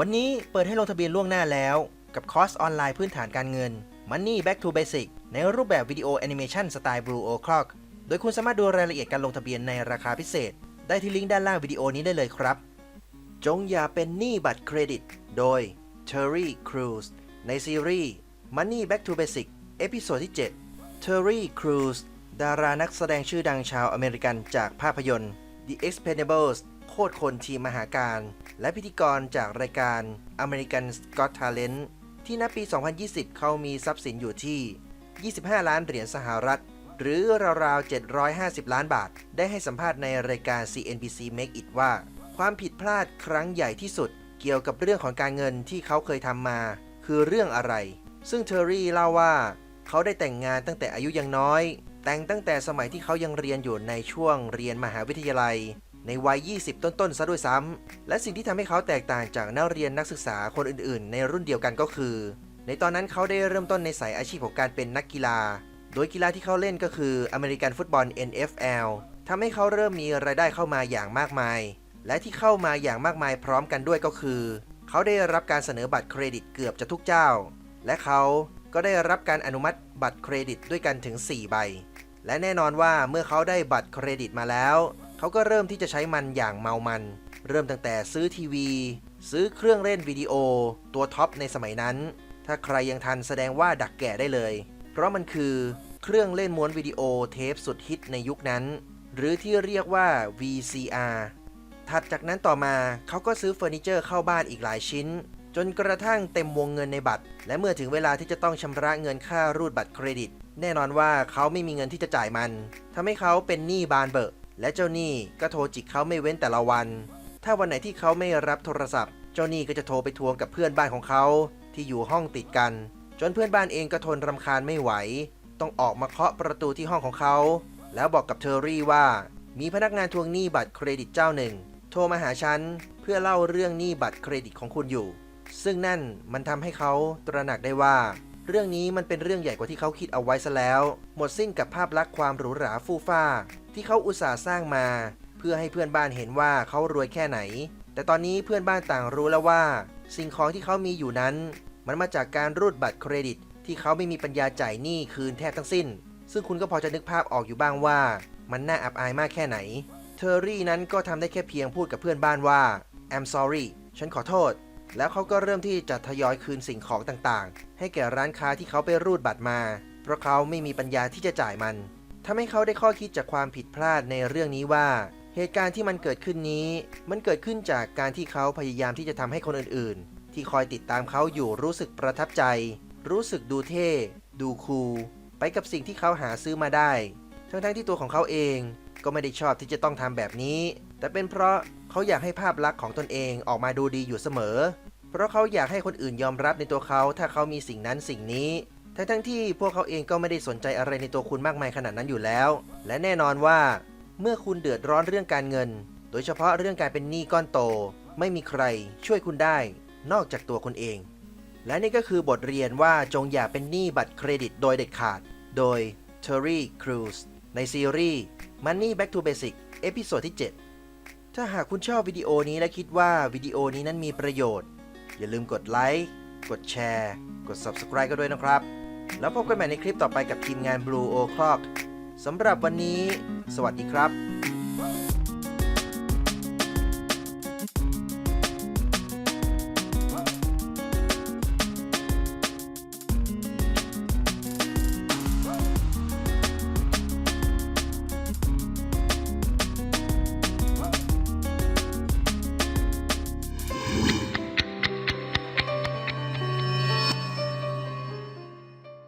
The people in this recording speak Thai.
วันนี้เปิดให้ลงทะเบียนล่วงหน้าแล้ว กับคอร์สออนไลน์พื้นฐานการเงิน Money Back to Basic ในรูปแบบวิดีโอแอนิเมชันสไตล์ Blue O'Clock โดยคุณสามารถดูรายละเอียดการลงทะเบียนในราคาพิเศษ ได้ที่ลิงก์ด้านล่างวิดีโอนี้ได้เลยครับ จงอย่าเป็นหนี้บัตรเครดิต โดย Terry Crews ในซีรีส์ Money Back to Basic เอพิโซดที่ 7 Terry Crews ดารานักแสดงชื่อดังชาวอเมริกันจากภาพยนตร์ The Expendables โคตรคนทีมมหาการ และพิธีกรจากรายการ American Got Talent ที่ณปี 2020 เขามีทรัพย์สินอยู่ที่ 25 ล้านเหรียญสหรัฐ หรือราวๆ 750 ล้านบาท ได้ให้สัมภาษณ์ในรายการ CNBC Make It ว่า ความผิดพลาดครั้งใหญ่ที่สุด เกี่ยวกับเรื่องของการเงินที่เขาเคยทำมา คือเรื่องอะไร ซึ่งเทอร์รี่เล่าว่า เขาได้แต่งงานตั้งแต่อายุยังน้อย แต่งตั้งแต่สมัยที่เขายังเรียนอยู่ในช่วงเรียนมหาวิทยาลัย ในวัย 20 ต้นๆซะด้วยซ้ำและสิ่งที่ทำให้เขาแตกต่างจากนักเรียนนักศึกษาคนอื่นๆ ในรุ่นเดียวกันก็คือ ในตอนนั้นเขาได้เริ่มต้นในสายอาชีพของการเป็นนักกีฬา โดยกีฬาที่เขาเล่นก็คืออเมริกันฟุตบอล NFL ทำให้เขาเริ่มมีรายได้เข้ามาอย่างมากมาย และที่เข้ามาอย่างมากมายพร้อมกันด้วยก็คือ เขาได้รับการเสนอบัตรเครดิตเกือบจะทุกเจ้า และเขาก็ได้รับการอนุมัติบัตรเครดิตด้วยกันถึง 4 ใบ และแน่นอนว่าเมื่อเขาได้บัตรเครดิตมาแล้ว เขาก็เริ่มที่จะใช้มันอย่างเมามัน เริ่มตั้งแต่ซื้อทีวี ซื้อเครื่องเล่นวิดีโอ ตัวท็อปในสมัยนั้น ถ้าใครยังทันแสดงว่าดักแก่ได้เลย เพราะมันคือเครื่องเล่นม้วนวิดีโอเทปสุดฮิตในยุคนั้น หรือที่เรียกว่า VCR ถัดจากนั้นต่อมาเขาก็ซื้อเฟอร์นิเจอร์เข้าบ้านอีกหลายชิ้น จนกระทั่งเต็มวงเงินในบัตร และเมื่อถึงเวลาที่จะต้องชำระเงินค่ารูดบัตรเครดิต แน่นอนว่าเขาไม่มีเงินที่จะจ่ายมันทำให้เขาเป็นหนี้บานเบอะ และเจ้าหนี้ก็โทรจิกเขาไม่เว้นแต่ละวัน ถ้าวันไหนที่เขาไม่รับโทรศัพท์ เจ้าหนี้ก็จะโทรไปทวงกับเพื่อนบ้านของเขาที่อยู่ห้องติดกัน จนเพื่อนบ้านเองก็ทนรำคาญไม่ไหว ต้องออกมาเคาะประตูที่ห้องของเขา แล้วบอกกับเทอร์รี่ว่า มีพนักงานทวงหนี้บัตรเครดิตเจ้าหนึ่ง โทรมาหาฉันเพื่อเล่าเรื่องหนี้บัตรเครดิตของคุณอยู่ ซึ่งนั่นมันทำให้เขาตระหนักได้ว่าเรื่องนี้มันเป็นเรื่องใหญ่กว่าที่เขาคิดเอาไว้ซะแล้ว หมดสิ้นกับภาพลักษณ์ความหรูหราฟู่ฟ้า ที่เขาอุตส่าห์สร้างมา เพื่อให้เพื่อนบ้านเห็นว่าเขารวยแค่ไหน แต่ตอนนี้เพื่อนบ้านต่างรู้แล้วว่า สิ่งของที่เขามีอยู่นั้น มันมาจากการรูดบัตรเครดิต ที่เขาไม่มีปัญญาจ่ายหนี้คืนแทบทั้งสิ้น ซึ่งคุณก็พอจะนึกภาพออกอยู่บ้างว่า มันน่าอับอายมากแค่ไหน เทอร์รี่นั้นก็ทำได้แค่เพียงพูดกับเพื่อนบ้านว่า I'm sorry ฉันขอโทษ แล้วเขาก็เริ่มที่จะทยอยคืนสิ่งของต่างๆ ให้แก่ร้านค้าที่เขาไปรูดบัตรมา เพราะเขาไม่มีปัญญาที่จะจ่ายมัน ทำให้เขาได้ข้อคิดจากความผิดพลาดในเรื่องนี้ว่า เหตุการณ์ที่มันเกิดขึ้นนี้ มันเกิดขึ้นจากการที่เขาพยายามที่จะทำให้คนอื่นๆ ที่คอยติดตามเขาอยู่รู้สึกประทับใจ รู้สึกดูเท่ ดูคูลไปกับสิ่งที่เขาหาซื้อมาได้ ทั้งๆที่ตัวของเขาเองก็ไม่ได้ชอบที่จะต้องทำแบบนี้ แต่เป็นเพราะเขาอยากให้ภาพลักษณ์ของตนเองออกมาดูดีอยู่เสมอ เพราะเขาอยากให้คนอื่นยอมรับในตัวเขา ถ้าเขามีสิ่งนั้นสิ่งนี้ ทั้งๆที่พวกเขาเองก็ไม่ได้สนใจอะไรในตัวคุณมากมายขนาดนั้นอยู่แล้ว และแน่นอนว่า เมื่อคุณเดือดร้อนเรื่องการเงิน โดยเฉพาะเรื่องการเป็นหนี้ก้อนโต ไม่มีใครช่วยคุณได้ นอกจากตัวคุณเอง และนี่ก็คือบทเรียนว่าจงอย่าเป็นหนี้บัตรเครดิตโดยเด็ดขาด โดย Terry Crews ในซีรีส์ Money Back to Basic เอพิโซดที่ 7 ถ้าหากคุณชอบวิดีโอนี้และคิดว่าวิดีโอนี้นั้นมีประโยชน์ อย่าลืมกดไลค์ กดแชร์ กด Subscribe ก็ด้วยนะครับ แล้วพบกันใหม่ในคลิปต่อไปกับทีมงาน Blue O'Clock สำหรับวันนี้ สวัสดีครับ